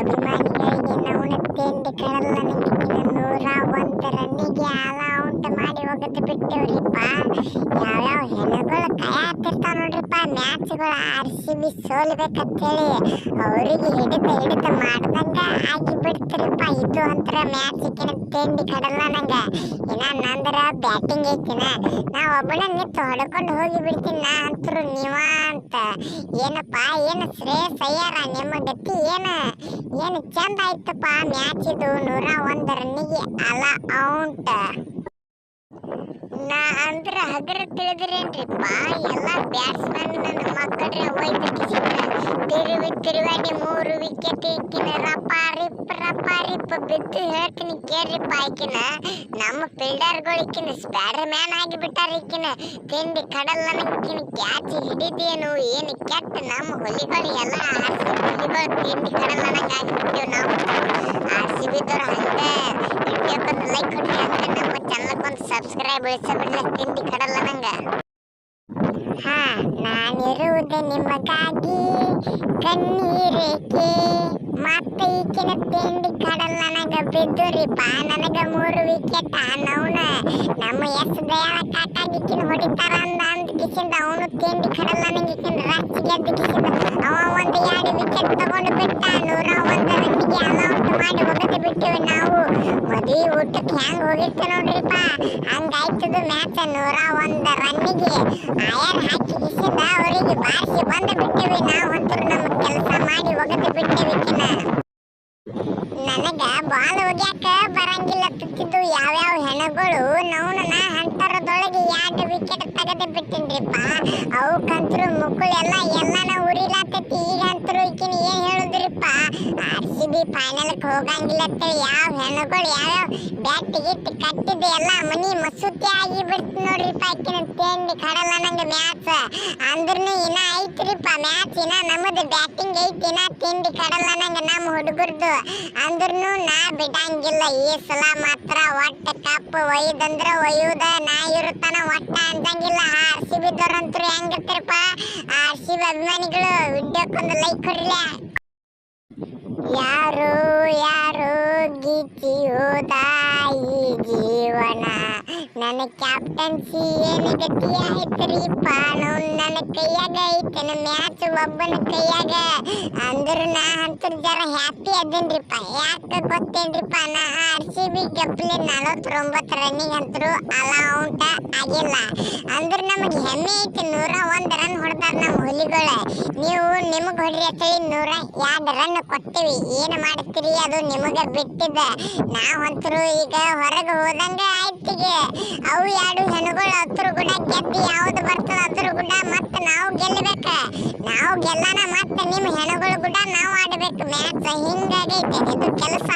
ಅಭಿಮಾನಿಗಳಿಗೆ ನಾವು ತೆಂಡಿ ಕಡಲ ನೂರ ಒಂದು ರನ್ನಿಗೆ ಆಲ ಔಟ್ ಬಿಟ್ಟಿವ್ರಿಪ್ಪ. ಯಾವ್ಯಾವ ಹೆಣಗಳು ಕಾಯತ್ತಿರ್ತಾವ ನೋಡ್ರಿಪ್ಪ. ಮ್ಯಾಚ್ಗಳು ಆರ್ ಸಿ ಬಿ ಸೋಲ್ಬೇಕಂತೇಳಿ ಅವರಿಗೆ ಹಿಡಿತ ಹಿಡಿತ ಮಾಡ್ದಂಗ ಆಗಿ ಬಿಡ್ತಿರಪ್ಪ ಇದು ಅಂತರ ಮ್ಯಾಚ್ ಇಕ್ಕಿನ ತಿಂಡಿ ಕಡಲ್ಲ ನಂಗ. ಇನ್ನ ಬ್ಯಾಟಿಂಗ್ ಐತಿನ. ನಾ ಒಬ್ಬನ ನಿಂತು ಹೊಡ್ಕೊಂಡು ಹೋಗಿ ಬಿಡ್ತೀನಿ ನಾ ಅಂತರು ನೀವ ಅಂತ ಏನಪ್ಪ, ಏನು ಶ್ರೇಯಸ್ ಅಯ್ಯಾರ? ನಿಮ್ಮ ಗತಿ ಏನು? ಏನು ಚಂದ ಆಯ್ತಪ್ಪ ಮ್ಯಾಚ್ ಇದು ನೂರ ಒಂದು ರನ್ನಿಗೆ ಅಲ ಔಟ್ ನಾ ಅಂದ್ರ ಹಗರ ತಿಳಿದ್ರೇನ್ರಿಪ್ಪ ಎಲ್ಲ ಬ್ಯಾಟ್ಸ್ಮನ್ ನನ್ನ ಮಕ್ಕಳ್ರೆ ಹೋಯ್ತು ತಿರುವಿ ತಿರುವಾಡಿ ಮೂರು ವಿಕೆಟ್ ಇಕ್ಕಿನ ರಪ್ಪ ರಿಪ್ ರಪ್ಪ ರಿಪ್ ಬಿದ್ದು ಹೇಳ್ತೀನಿ ಕೇಳ್ರಿಪ್ಪ ಆಕಿನ ನಮ್ಮ ಫೀಲ್ಡರ್ಗಳು ಇಕ್ಕಿನ ಸ್ಪೈಡರ್ ಮ್ಯಾನ್ ಆಗಿ ಬಿಟ್ಟಾರ ಇಕ್ಕಿನ. ತಿಂಡಿ ಕಡಲನ ನಂಗಿನ ಕ್ಯಾಚ್ ಹಿಡಿದೇನು? ಏನು ಕೆಟ್ಟ ನಮ್ಮ ಹುಲಿಗಳು ಎಲ್ಲ ಆರ್ಸಿ ಹುಲಿಗಳು ತಿಂಡಿ ಕಡಲ್ಲ ನಂಗೆ ಆಗಿಬಿಟ್ಟೇವು ನಾವು. ಆರ್ಸಿ ಬಿದ್ದವ್ರು ಹಂಗೆ. ಲೈಕ್ ಕೊಡ್ರಿ ಅಂತ ಸಬ್ಸ್ಕ್ರೈಬ್ ಬಿಡ್ಲ ತಿಂಡಿ ಕಡಲ್ಲ ನಂಗ. ಹಾ, ನಾನಿರುವುದೇ ನಿಮಗಾಗಿ. ಕಣ್ಣೀರೇಕೆ? ಮತ್ತೆ ಈಕಿನ ತಿಂಡಿ ಕಡಲ್ ನನಗ ಬಿದ್ದುರಿಪ್ಪ ನನಗ ಮೂರು ವಿಕೆಟ್. ನವನ ನಮ್ಮ ಎಸ್ ದಯಾಳ ಕಾಕಾಗಿಕ್ಕಿನ ಹೊಡಿತಾರ ಅಂದ ಅಂದ ಕಿಸಿಂದ ಅವನು ತಿಂಡಿ ಕಡಲ್ ನನಗೆ ಈಕಿನ ರಾಚಿ ಗೆದ್ದು ಕಿಸಿಂದ ಅವ ಒಂದು ಎರಡು ವಿಕೆಟ್ ತಗೊಂಡು ಬಿಟ್ಟ, ನೂರ ಒಂದು ರನ್ನಿಗೆ ಅಲೌಟ್ ಮಾಡಿ ಹೋಗದೆ ಬಿಟ್ಟಿವಿ ನಾವು ಊಟಕ್ಕೆ ಹೆಂಗ್ ಹೋಗಿರ್ತೆ ನೋಡ್ರಿಪ್ಪ? ಹಂಗಾಯ್ತದು ಮ್ಯಾಚ್ ನೂರ ಒಂದು ರನ್ನಿಗೆ ಆಯರ್ ಹಾಕಿ ಬಿಸಿದ ಅವರಿಗೆ ಬಾರಿಸಿ ಬಂದು ಬಿಟ್ಟಿವಿ ನಾವು ಅಂತೂ ನಮ್ಮ ಕೆಲಸ ಮಾಡಿ ಒಗದು ಬಿಟ್ಟಿವಿ ನನಗ ಬಾಲ್ ಒಗ್ಯಾಕ ಬರಂಗಿಲ್ಲ ತುತ್ತಿದ್ದು ಯಾವ್ಯಾವ ಹೆಣಗಳು ನೌನ ಹಂತರದೊಳಗೆ ಎರಡು ವಿಕೆಟ್ ತೆಗೆದು ಬಿಟ್ಟಿನ್ರಿಪ್ಪ. ಅವಕ್ಕಂತರೂ ಮುಕ್ಕಳೆಲ್ಲ ಆರ್ ಸಿ ಬಿ ಫೈನಲ್ಗೆ ಹೋಗಂಗಿಲ್ಲ ಅಂತೇಳಿ ಯಾವ ಹೆಣಗಳು ಯಾವ್ಯಾವ ಬ್ಯಾಟ್ ಗಿಟ್ ಕಟ್ಟಿದ್ದು ಎಲ್ಲ ಮನಿ ಮಸೂತಿ ಆಗಿ ಬಿಡ್ತು ನೋಡ್ರಿಪ್ಪ ಆಕಿನ ತಿಂಡಿ ಕಡಲ್ಲ ನಂಗೆ ಮ್ಯಾಚ್ ಅಂದ್ರೂ ಇನ್ನ ಐತ್ರಿಪ್ಪ ಮ್ಯಾಚ್ ಇನ್ನ ನಮ್ಮದು ಬ್ಯಾಟಿಂಗ್ ಐತಿ ಇನ್ನ ತಿಂಡಿ ಕಡಲ್ಲ ನಂಗೆ ನಮ್ಮ ಹುಡುಗರ್ದು ಅಂದ್ರೂ ನಾ ಬಿಡಂಗಿಲ್ಲ ಈ ಸಲ ಮಾತ್ರ ಒಟ್ಟ ಕಪ್ ಒಯ್ದಂದ್ರ ಒಯ್ಯುದ ನಾ ಇರುತ್ತಾನ ಒಟ್ಟ ಅಂತಂಗಿಲ್ಲ ಆರ್ ಸಿ ಬಿದ್ದವ್ರಂತೂ ಹೆಂಗಿರ್ತಾರಪ್ಪ ಆರ್ ಸಿ ಬಿ ಅಭಿಮಾನಿಗಳು ವಿಡಿಯೋಕ್ಕೊಂದು ಲೈಕ್ ಕೊಡ್ರಿ ಯಾರು ಯಾರು ಹೋದ ಈ ಜೀವನ. ನನ್ನ ಕ್ಯಾಪ್ಟನ್ಸಿ ಏನು ಗತಿ ಆಯ್ತು ರೀ ಪಾನು ನನ್ನ ಕೈಯಾಗ ಐತನ ಮ್ಯಾಚ್ ಒಬ್ಬನ ಕೈಯಾಗ. ಅಂದ್ರ ನಾ ಅಂತೂ ಜರ ಹ್ಯಾಪಿ ಅದೇನ್ರಿಪ್ಪ. ಯಾಕೆ ಗೊತ್ತೇನ್ರಿಪ್ಪ, ನಾ ಆರ್ ಸಿ ಬಿ ಗಪ್ಲಿ ನಲವತ್ತೊಂಬತ್ತು ರನ್ನಿಂಗ್ ಅಂತರೂ ಅಲ ಆಗಿಲ್ಲ. ಅಂದ್ರ ನಮಗೆ ಹೆಮ್ಮೆ ಐತಿ, ನೂರ ಒಂದು ರನ್ ಹೊಡೆದಾರ ನಮ್ಮ ಹುಲಿಗಳು. ನೀವು ನಿಮಗೆ ಹೊಡ್ರಿ ಅಂತೇಳಿ ನೂರ ಎರಡು ರನ್ ಕೊಟ್ಟಿವಿ. ಏನು ಮಾಡ್ತೀರಿ ಅದು ನಿಮಗೆ ಬಿಟ್ಟಿದ್ದ ನಾವಂತರೂ ಈಗ ಹೊರಗೆ ಹೋದಂಗ ಆಯ್ತಿಗೆ ಅವು ಎರಡು ಹೆಣ್ಣುಗಳು ಹತ್ರ ಗುಡ ಗೆದ್ದು ಯಾವ್ದು ಬರ್ತದ ಅದ್ರ ಗುಡ ಮತ್ತೆ ನಾವು ಗೆಲ್ಲನ ಮತ್ತೆ ನಿಮ್ಮ ಹೆಣಗಳು ಕೂಡ ನಾವು ಆಡ್ಬೇಕು ಮ್ಯಾಚ್ ಹಿಂಗಾಗೈತೆ ಇದು ಕೆಲಸ.